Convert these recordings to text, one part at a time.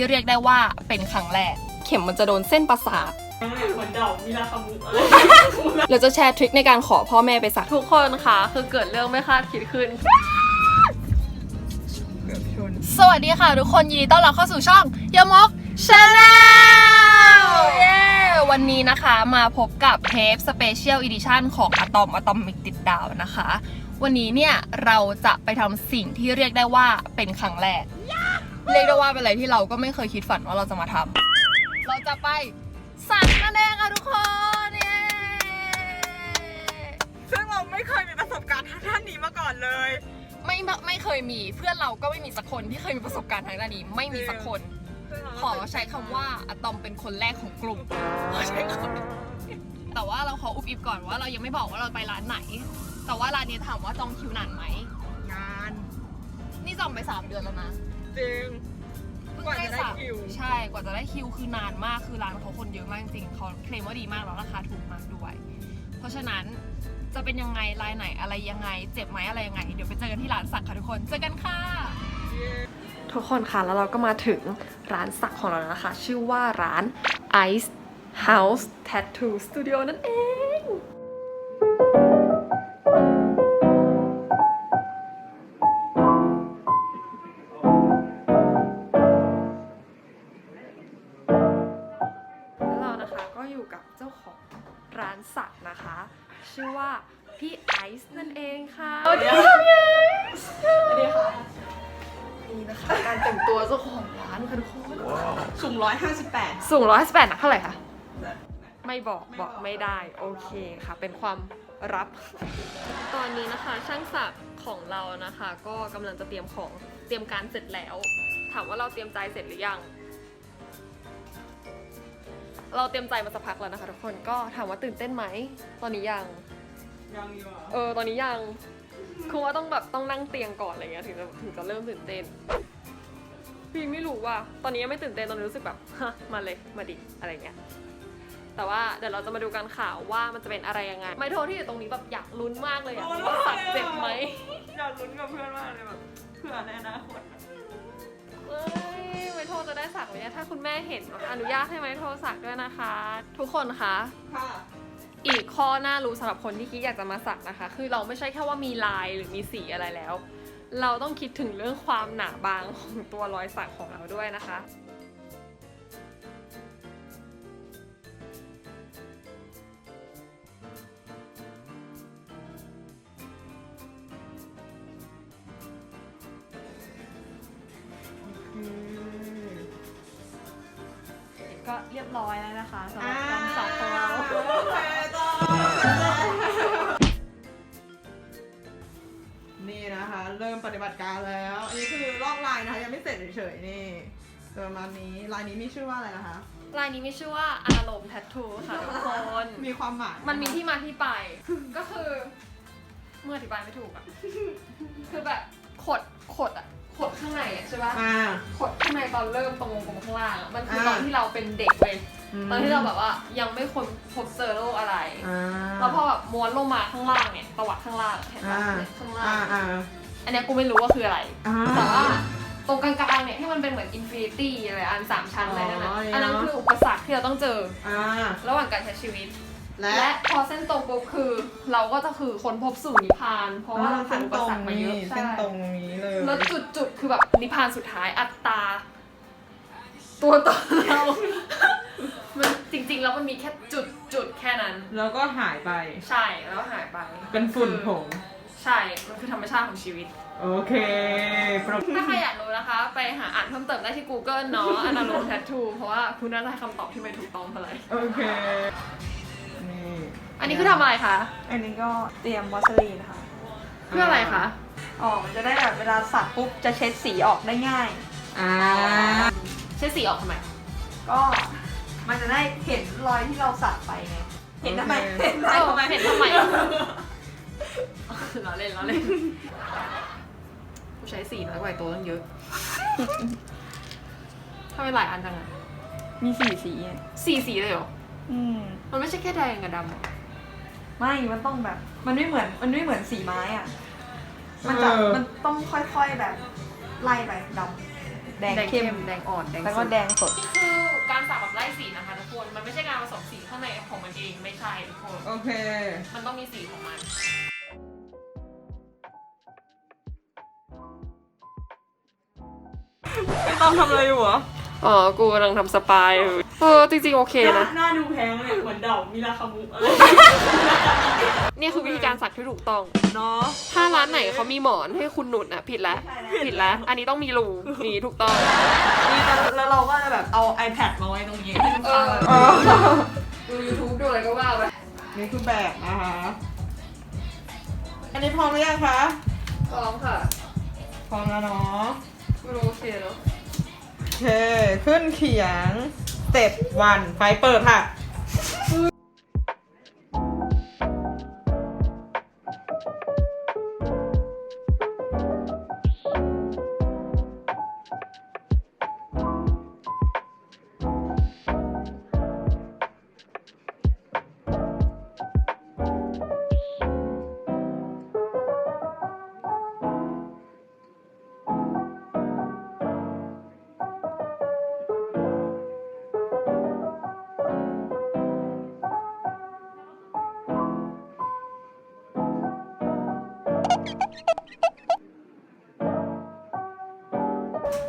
ที่เรียกได้ว่าเป็นครั้งแรก เข็มมันจะโดนเส้นประสาทเหมือนดอกมีราคามุกอะไรเราจะแชร์ทริคในการขอพ่อแม่ไปสัก ทุกคนค่ะ คือเกิดเรื่องไม่คาดคิดขึ้น สวัสดีค่ะ ทุกคนยินดีต้อนรับเข้าสู่ช่องยมกชาแนลเย้วันนี้นะคะมาพบกับเทปสเปเชียลอีดิชันของอะตอมอะตอมิกติดดาวนะคะ วันนี้เนี่ยเราจะไปทำสิ่งที่เรียกได้ว่าเป็นครั้งแรก เรียกได้ว่าเป็นอะไรที่เราก็ไม่เคยคิดฝันว่าเราจะมาทำเราจะไปสักนั่นเองค่ะทุกคนเย้ซึ่งเราไม่เคยมีประสบการณ์ทางด้านนี้มาก่อนเลย ไม่ไม่ไม่เคยมีเพื่อนเราก็ไม่มีสักคนที่เคยมีประสบการณ์ทางด้านนี้ ไม่มีสักคน ขอใช้คำว่าอะตอมเป็นคนแรกของกลุ่มขอใช้คำแต่ว่าเราขออุบอิบก่อนว่าเรายังไม่บอกว่าเราไปร้านไหน แต่ว่าร้านนี้ถามว่าจองคิวนานไหมงาน นี่จองไปสามเดือนแล้วนะ จริงเพิ่งกว่าจะได้สามคิว ใช่กว่าจะได้คิวคือนานมากคือร้านเขาคนเยอะมากจริงๆเขาเคลมว่าดีมากแล้วราคาถูกมากด้วย เพราะฉะนั้นจะเป็นยังไงรายไหนอะไรยังไง เจ็บไหมอะไรยังไง เดี๋ยวไปเจอกันที่ร้านสักค่ะทุกคนเจอกันค่ะ ทุกคนค่ะแล้วเราก็มาถึงร้านสักของเราแล้วนะคะ ชื่อว่าร้าน Ice House Tattoo Studio นั่นเอง สิบแปดสูงร้อยสิบแปดหนักเท่าไหร่คะ ไม่บอกไม่บบออกกไม่ได้ โอเคค่ะ เป็นความรับ ตอนนี้นะคะ ช่างสักของเรานะคะ ก็กำลังจะเตรียมของเตรียมการเสร็จแล้ว ถามว่าเราเตรียมใจเสร็จหรือยัง เราเตรียมใจมาสักพักแล้วนะคะทุกคนก็ถามว่าตื่นเต้นไหมตอนนี้ยังยังอยู่อะเออตอนนี้ยังคือว่าต้องแบบต้องนั่งเตียงก่อนอะไรเงี้ยถึงจะถึงจะเริ่มตื่นเต้น พี่ไม่รู้ว่า ตอนนี้ยังไม่ตื่นเต้นตอนนี้รู้สึกแบบฮะมาเลยมาดิอะไรเงี้ยแต่ว่าเดี๋ยวเราจะมาดูกันข่าวว่ามันจะเป็นอะไรยังไง ไมโทที่อยู่ตรงนี้แบบอยากลุ้นมากเลยอะว่าสักเจ็บไหมอยากลุ้นกับเพื่อนมากเลยแบบเพื่อนในอนาคตเอ้ยไมโทจะได้สักไหมเนี่ยถ้าคุณแม่เห็นอนุญาตให้ไมโทสักด้วยนะคะ ทุกคนคะค่ะอีกข้อน่ารู้สำหรับคนที่คิดอยากจะมาสักนะคะ คือเราไม่ใช่แค่ว่ามีลายหรือมีสีอะไรแล้ว เราต้องคิดถึงเรื่องความหนาบางของตัวรอยสักของเราด้วยนะคะ เริ่มปฏิบัติการแล้วอันนี้คือลอกลายนะคะ ยังไม่เสร็จเฉยๆนี่ประมาณนี้ลายนี้มีชื่อว่าอะไรนะคะ ลายนี้มีชื่อว่าอารมณ์แทททูค่ะทุกคนมีความหมายมันมีที่มาที่ไป ก็คือ เมื่ออธิบายไม่ถูกอะคือแบบขดขดอะขดข้างในอะใช่ปะอ่า ขดข้างในตอนเริ่มตรงวงกลมข้างล่างอะมันคืออ่าตอนที่เราเป็นเด็กเว้ยมตอนที่เราแบบว่ายังไม่คนพบเจอโรคอะไร อ่าแล้วพอแบบม้วนลงมาข้างล่างเนี่ยประวัติข้างล่างเห็นปะอ่าเนี่ยข้างล่าอ่างอ่าอั นเนี้ยกูไม่รู้ว่าคืออะไร อ่า แต่ว่าตรงกลางๆเนี่ยที่มันเป็นเหมือนอินฟินิตี้อะไรอันสามชั้นอะไรนั่นนะอ๋อเนี่ยอันนั้นคืออุปสรรคที่เราต้องเจออ่า ระหว่างการใช้ชีวิต และและพอเส้นตรงปุ๊บคือ เราก็จะคือค้นพบสู่นิพพาน เพราะว่าเราผ่านอุปสรรคมาเยอะเส้นตรงนี้เลย แล้วจุดจุดๆคือแบบนิพพานสุดท้ายอัตตา ตัวตนเรา มันจริงๆแล้วมันมีแค่จุดจุดๆแค่นั้น แล้วก็หายไป ใช่แล้วหายไปเป็นฝุ่นผง ใช่ มันคือธรรมชาติของชีวิต โอเคปรบถ้าใครอยากรู้นะคะ ไปหาอ่านเพิ่มเติมได้ที่ Google เนาะอนาโลแทททูเพราะว่าคุณน่าจะให้คำตอบที่ไม่ถูกต้องเท่าไหร่โอเค นี่อันนี้คือทำอะไรคะ อันนี้ก็เตรียมวัสลีนค่ะเพื่ออะไรคะ อ๋อมันจะได้แบบเวลาสักปุ๊บจะเช็ดสีออกได้ง่าย อ่าใช้สีออกทำไม ก็มันจะได้เห็นรอยที่เราสักไปไง เห็นทำไม เห็นเอทำไมอเห็นทำไม เราเล่นเราเล่นกูใช้สีน้อยกว่าไอ้ตัวตั้งเยอะทำไมหลายอันจังอะมีสีสีไงสี่สีเลยเหรอ อืม มันไม่ใช่แค่แดงกับดำเหรอไม่ มันต้องแบบ มันไม่เหมือน มันไม่เหมือนสีไม้อะ มันจะ เออ มันต้องค่อยๆแบบ ไล่ไปดแดงเข้ม แดงอ่อน แดงแล้วก็แดงสดคือการสักแบบไล่สีนะคะทุกคน มันไม่ใช่การผสมสีข้างในของมันเองไม่ใช่ทุกคน โอเค มันต้องมีสีของมัน ไม่ต้องทำอะไรอยู่เหรออ๋อ กูกำลังทำสปายอยู่เออ จริงๆ โอเคนะ หน้าดูแพงเลยเหมือนเดามีราคามุกอะไรนี่คือวิธีการสักที่ถูกต้อง เนาะ ถ้าร้านไหนเขามีหมอนให้คุณหนุนอะ ผิดแล้ว ผิดแล้ว อันนี้ต้องมีรูนี่ถูกต้อง นี่แล้วเราก็จะแบบเอา iPad มาไว้ตรงนี้ให้ลูกค้าแบบอ๋อดู YouTube ดูอะไรก็ว่าไป นี่คือแบบนะคะ อันนี้พร้อมหรือยังคะ พร้อมค่ะ พร้อมแล้วเนาะไม่รู้โอเคเนาะ โอเค ขึ้นเขียงเต็ปวันไฟเปิดค่ะ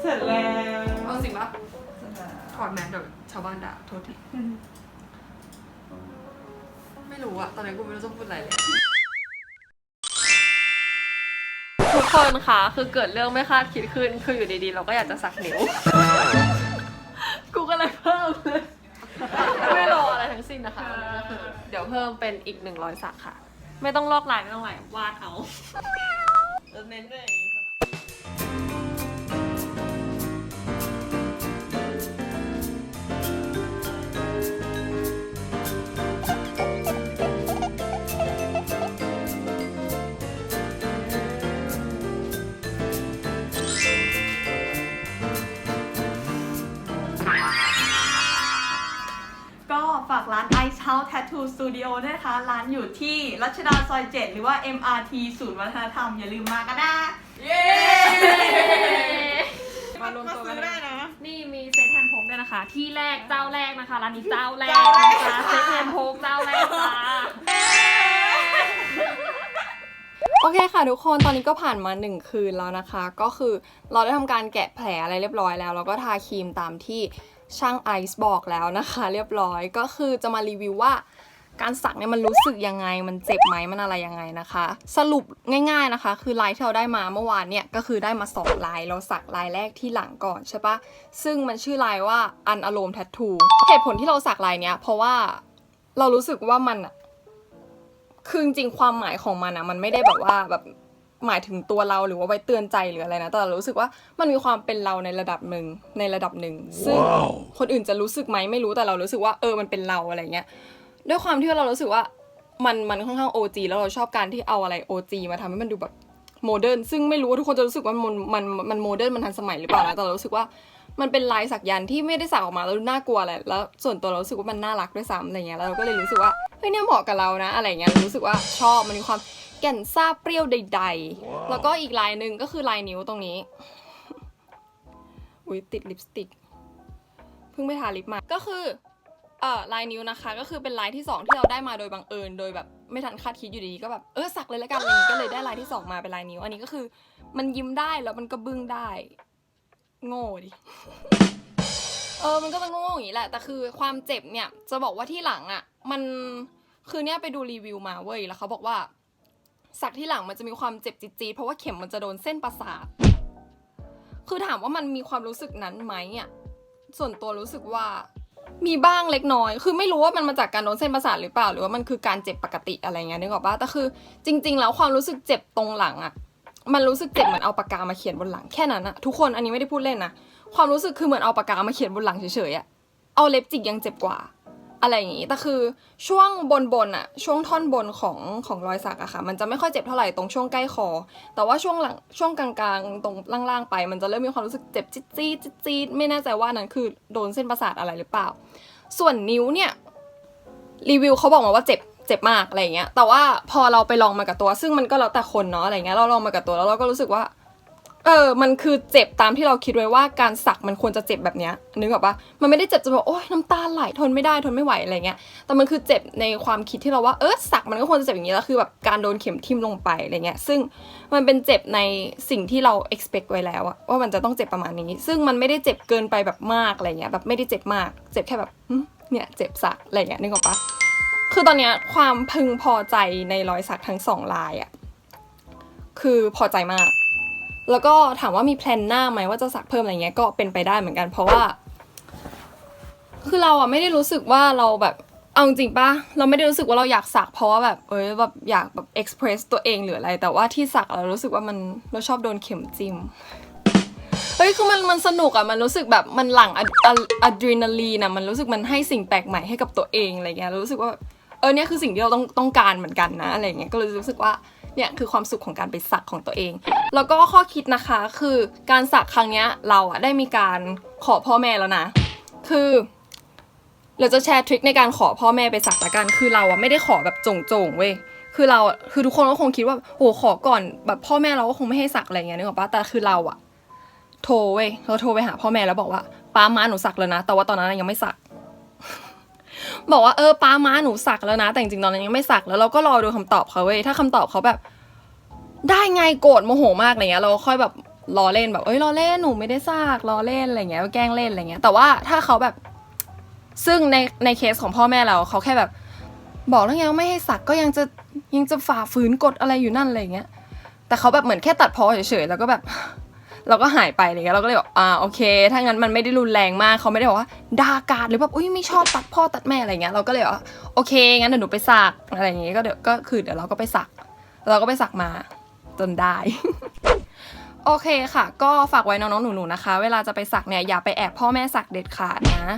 เสร็จแล้วเอาสิปะถอดแมสเดี๋ยวชาวบ้านด่าโทษที ไม่รู้อะตอนนี้กูไม่รู้จะพูดอะไรเลย ทุกคนคะคือเกิดเรื่องไม่คาดคิดขึ้น คืออยู่ดีๆ เราก็อยากจะสักนิ้ว กูก็เลยเพิ่มเลย ไม่รออะไรทั้งสิ้นนะคะก็คือเดี๋ยวเพิ่มเป็นอีกหนึ่งร้อยสักค่ะ ไม่ต้องลอกลายไม่ต้องอะไรวาดเอาเน้นเลยอย่าง House Tattoo Studio ด้วยนะคะ ร้านอยู่ที่รัชดาซอย 7 หรือว่า MRT ศูนย์วัฒนธรรม อย่าลืมมากันนะเย้มารวมตัวกันซื้อได้นะ นี่มีเซตแฮนด์พกด้วยนะคะ ที่แรกเจ้าแรกนะคะ ร้านนี้เจ้าแรกเจ้าแรกนะคะเซตแฮนด์พกเจ้าแรกค่ะโอเคค่ะทุกคนตอนนี้ก็ผ่านมา 1 คืนแล้วนะคะ ก็คือเราได้ทำการแกะแผลอะไรเรียบร้อยแล้ว แล้วก็ทาครีมตามที่ช่างไอซ์บอกแล้วนะคะ เรียบร้อยก็คือจะมารีวิวว่า การสักเนี่ยมันรู้สึกยังไง มันเจ็บไหมมันอะไรยังไงนะคะ สรุปง่าย ๆนะคะ คือลายที่เราได้มาเมื่อวานเนี่ยก็คือได้มาสองลายเราสักลายแรกที่หลังก่อนใช่ปะซึ่งมันชื่อลายว่าอันอารมณ์แท t ทูเหตุผลที่เราสักลายเนี้ยเพราะว่าเรารู้สึกว่ามันอะคือจริงๆความหมายของมันอะมันไม่ได้แบบว่าแบบหมายถึงตัวเราหรือว่าไว้เตือนใจหรืออะไรนะ แต่เรารู้สึกว่ามันมีความเป็นเราในระดับหนึ่งในระดับหนึ่งซึ่งคนอื่นจะรู้สึกไหมไม่รู้แต่เรารู้สึกว่าเออมันเป็นเราอะไรเงี้ย ด้วยความที่เรารู้สึกว่ามันมันค่อนข้าง OG แล้วเราชอบการที่เอาอะไร OG มาทำให้มันดูแบบโมเดิร์นซึ่งไม่รู้ว่าทุกคนจะรู้สึกว่ามันมันมันโมเดิร์นมันทันสมัยหรือเปล่านะแต่เรารู้สึกว่ามันเป็นลายสักยันต์ที่ไม่ได้สักออกมาแล้วดูน่ากลัวอะไรแล้วส่วนตัวเรารู้สึกว่ามันน่ารักด้วยซ้ำอะไรเงี้ยแล้วเราก็เลยรู้สึกว่าเฮ้ยเนี่ยเหมาะกับเรานะ อะไรเงี้ยเรารู้สึกว่าชอบมันมีความแก่นซ่าเปรี้ยวใด ๆ แล้วก็อีกลายหนึ่งก็คือลายนิ้วตรงนี้อุ้ยติดลิปสติกเพิ่งไปทาลิปมาก็คือ เอ่อลายนิ้วนะคะ ก็คือเป็นลายที่สองที่เราได้มาโดยบังเอิญโดยแบบไม่ทันคาดคิดอยู่ดีๆก็แบบเออสักเลยแล้วกันอะไรอย่างงี้ก็เลยได้ลายที่สองมาเป็นลายนิ้ว อันนี้ก็คือมันยิ้มได้แล้วมันก็บึ้งได้ โง่ดิ เออมันก็จะโง่อย่างนี้แหละ แต่คือความเจ็บเนี่ยจะบอกว่าที่หลังอะ มันคือเนี่ยไปดูรีวิวมาเว้ยแล้วเขาบอกว่า สักที่หลังมันจะมีความเจ็บจี๊ดๆเพราะว่าเข็มมันจะโดนเส้นประสาทคือถามว่ามันมีความรู้สึกนั้นไหมอะส่วนตัวรู้สึกว่า มีบ้างเล็กน้อย คือไม่รู้ว่ามันมาจากการโดนเส้นประสาทหรือเปล่า หรือว่ามันคือการเจ็บปกติอะไรเงี้ยนึกออกปะแต่คือจริง ๆ แล้วความรู้สึกเจ็บตรงหลังอะมันรู้สึกเจ็บเหมือนเอาปากกามาเขียนบนหลังแค่นั้นอะทุกคนอันนี้ไม่ได้พูดเล่นนะความรู้สึกคือเหมือนเอาปากกามาเขียนบนหลังเฉยๆอะเอาเล็บจิกยังเจ็บกว่า อะไรอย่างงี้แต่คือช่วงบนบนอะช่วงท่อนบนของของรอยสักอะค่ะ มันจะไม่ค่อยเจ็บเท่าไหร่ตรงช่วงใกล้คอ แต่ว่าช่วงหลังช่วงกลางๆ ตรงล่างๆไป มันจะเริ่มมีความรู้สึกเจ็บจี๊ดจี๊ดจี๊ดจี๊ดไม่แน่ใจว่านั้นคือโดนเส้นประสาทอะไรหรือเปล่า ส่วนนิ้วเนี่ยรีวิวเขาบอกมาว่าเจ็บเจ็บมากอะไรอย่างเงี้ย แต่ว่าพอเราไปลองมากับตัว ซึ่งมันก็แล้วแต่คนเนาะอะไรเงี้ยเราลองมากับตัวแล้วเราก็รู้สึกว่า เออ มันคือเจ็บตามที่เราคิดไว้ว่าการสักมันควรจะเจ็บแบบเนี้ยนึกออกปะมันไม่ได้เจ็บจนแบบโอ๊ยน้ำตาไหลทนไม่ได้ทนไม่ไหวอะไรเงี้ย แต่มันคือเจ็บในความคิดที่เราว่าเออสักมันก็ควรจะเจ็บอย่างนี้แล้วคือแบบการโดนเข็มทิ่มลงไปอะไรเงี้ย ซึ่งมันเป็นเจ็บในสิ่งที่เรา expect ไว้แล้วอะว่ามันจะต้องเจ็บประมาณนี้ ซึ่งมันไม่ได้เจ็บเกินไปแบบมากอะไรเงี้ยแบบไม่ได้เจ็บมาก เจ็บแค่แบบเนี่ยเจ็บสักอะไรเงี้ยนึกออกปะคือตอนเนี้ยความพึงพอใจในรอยสักทั้งสองลายอะคือพอใจมาก แล้วก็ถามว่ามีแพลนหน้าไหมว่าจะสักเพิ่มอะไรเงี้ยก็เป็นไปได้เหมือนกัน เพราะว่า คือเราอะไม่ได้รู้สึกว่าเราแบบเอาจริงปะเราไม่ได้รู้สึกว่าเราอยากสักเพราะว่าแบบเอ้ยแบบอยากแบบเอ็กซ์เพรสตัวเองหรืออะไร แต่ว่าที่สักเรารู้สึกว่ามันเราชอบโดนเข็มจิ้มเฮ้ยคือมันมันสนุกอะมันรู้สึกแบบมันหลั่งอะดรีนาลีนอะมันรู้สึกมันให้สิ่งแปลกใหม่ให้กับตัวเองอะไรเงี้ยรู้สึกว่าเออเนี่ยคือสิ่งที่เราต้องต้องการเหมือนกันนะอะไรเงี้ยก็เลยรู้สึกว่า เนี่ยคือความสุขของการไปสักของตัวเอง แล้วก็ข้อคิดนะคะคือการสักครั้งเนี้ยเราอะได้มีการขอพ่อแม่แล้วนะ คือเราจะแชร์ทริคในการขอพ่อแม่ไปสักละกัน คือเราอะไม่ได้ขอแบบจงๆเว้ย คือเราอะคือทุกคนก็คงคิดว่าโอ้ขอก่อนแบบพ่อแม่เราก็คงไม่ให้สักอะไรเงี้ยนึกออกปะแต่คือเราอะโทรเว้ยเราโทรไปหาพ่อแม่แล้วบอกว่าป้ามาหนูสักแล้วนะ แต่ว่าตอนนั้นยังไม่สัก บอกว่าเออป้าม้าหนูสักแล้วนะ แต่จริงๆตอนนั้นยังไม่สักแล้วเราก็รอดูคำตอบเขาเว้ยถ้าคำตอบเขาแบบ ได้ไงโกรธโมโหมากอะไรเงี้ยเราค่อยแบบล้อเล่นแบบเอ้ยล้อเล่นหนูไม่ได้ซากล้อเล่นอะไรเงี้ยแกล้งเล่นอะไรเงี้ย แต่ว่าถ้าเขาแบบ ซึ่งในในเคสของพ่อแม่เราเขาแค่แบบ บอกแล้วไงว่าไม่ให้สักก็ยังจะยังจะฝ่าฝืนกฎอะไรอยู่นั่นอะไรเงี้ย แต่เขาแบบเหมือนแค่ตัดพอเฉยๆแล้วก็แบบ เราก็หายไปอะไรเงี้ยเราก็เลยบอกอ่าโอเค ถ้างั้นมันไม่ได้รุนแรงมากเขาไม่ได้บอกว่าด่ากาดหรือแบบอุ้ยไม่ชอบตัดพ่อตัดแม่อะไรเงี้ยเราก็เลยบอกว่าโอเคงั้นเดี๋ยวหนูไปสักอะไรอย่างเงี้ยก็เดี๋ยวก็คือเดี๋ยวเราก็ไปสัก เราก็ไปสักมาจนได้โอเคค่ะ ก็ฝากไว้น้องๆหนูๆนะคะ เวลาจะไปสักเนี่ยอย่าไปแอบพ่อแม่สักเด็ดขาดนะ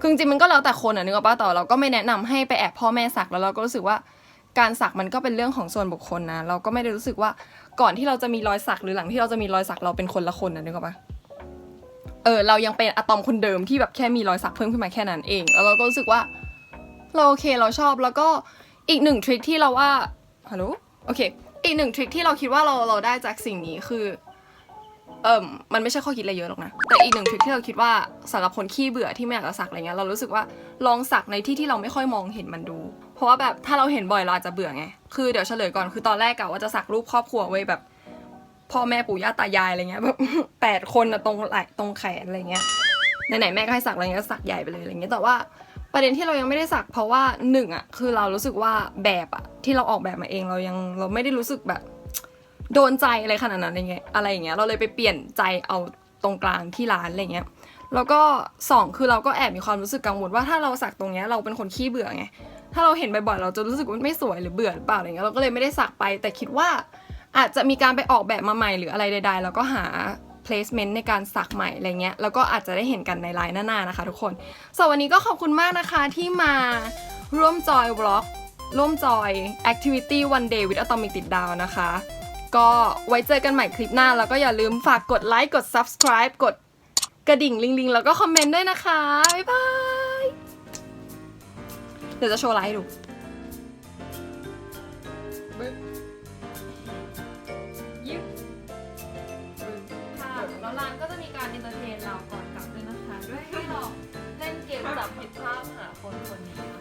คือจริงมันก็แล้วแต่คนอะนึกออกปะแต่เราก็ไม่แนะนำให้ไปแอบพ่อแม่สักแล้วเราก็รู้สึกว่า การสักมันก็เป็นเรื่องของส่วนบุคคลนะ เราก็ไม่ได้รู้สึกว่าก่อนที่เราจะมีรอยสักหรือหลังที่เราจะมีรอยสักเราเป็นคนละคนนะนึกออกปะเออเรายังเป็นอะตอมคนเดิมที่แบบแค่มีรอยสักเพิ่มขึ้นมาแค่นั้นเอง แล้วเราก็รู้สึกว่าเราโอเคเราชอบแล้วก็อีกหนึ่งทริคที่เราว่าฮัลโหลโอเค อีกหนึ่งทริคที่เราคิดว่าเราเราได้จากสิ่งนี้คือเอิมมันไม่ใช่ข้อคิดอะไรเยอะหรอกนะ แต่อีกหนึ่งทริคที่เราคิดว่าสำหรับคนขี้เบื่อที่ไม่อยากจะสักอะไรเงี้ยเรารู้สึกว่าลองสักในที่ที่เราไม่ค่อยมองเห็นมันดู เพราะว่าแบบถ้าเราเห็นบ่อยเราอาจจะเบื่อไง คือเดี๋ยวเฉลยก่อนคือตอนแรกกะว่าจะสักรูปครอบครัวไว้แบบ พ่อแม่ปู่ย่าตายายอะไรเงี้ยแบบแปดคนอะตรงไหล่ตรงแขนอะไรเงี้ยไหนๆแม่ก็ให้สักอะไรเงี้ยสักใหญ่ไปเลยอะไรเงี้ยแต่ว่าประเด็นที่เรายังไม่ได้สักเพราะว่าหนึ่งอะคือเรารู้สึกว่าแบบอะที่เราออกแบบมาเองเรายังเราไม่ได้รู้สึกแบบ โดนใจอะไรขนาดนั้นอะไรเงี้ยอะไรอย่างเงี้ยเราเลยไปเปลี่ยนใจเอาตรงกลางที่ร้านอะไรเงี้ยแล้วก็สองคือเราก็แอบมีความรู้สึกกังวลว่าถ้าเราสักตรงเนี้ยเราเป็นคนขี้เบื่อไง ถ้าเราเห็นบ่อยๆเราจะรู้สึกว่าไม่สวยหรือเบื่อหรือเปล่าอะไรเงี้ยเราก็เลยไม่ได้สักไป แต่คิดว่าอาจจะมีการไปออกแบบมาใหม่หรืออะไรใด ๆ แล้วก็หา placement ในการสักใหม่อะไรเงี้ยแล้วก็อาจจะได้เห็นกันในไลน์หน้าๆนะคะ ทุกคนสำหรับวันนี้ก็ขอบคุณมากนะคะที่มาร่วมจอยวล็อกร่วมจอย activity one day with atomic ติดดาวนะคะ ก็ไว้เจอกันใหม่คลิปหน้า แล้วก็อย่าลืมฝากกดไลค์กด subscribe กดกระดิ่งลิงๆแล้วก็คอมเมนต์ด้วยนะคะ บ๊ายบาย ดี๋ยวจะโชว์ไลค์ให้ดูยิ้มค่ะแล้วร้านก็จะมีการเอนเตอร์เทนเราก่อนกลับด้วยนะคะ ด้วยให้เราเล่นเกมจับผิดภาพหาคนคนนี้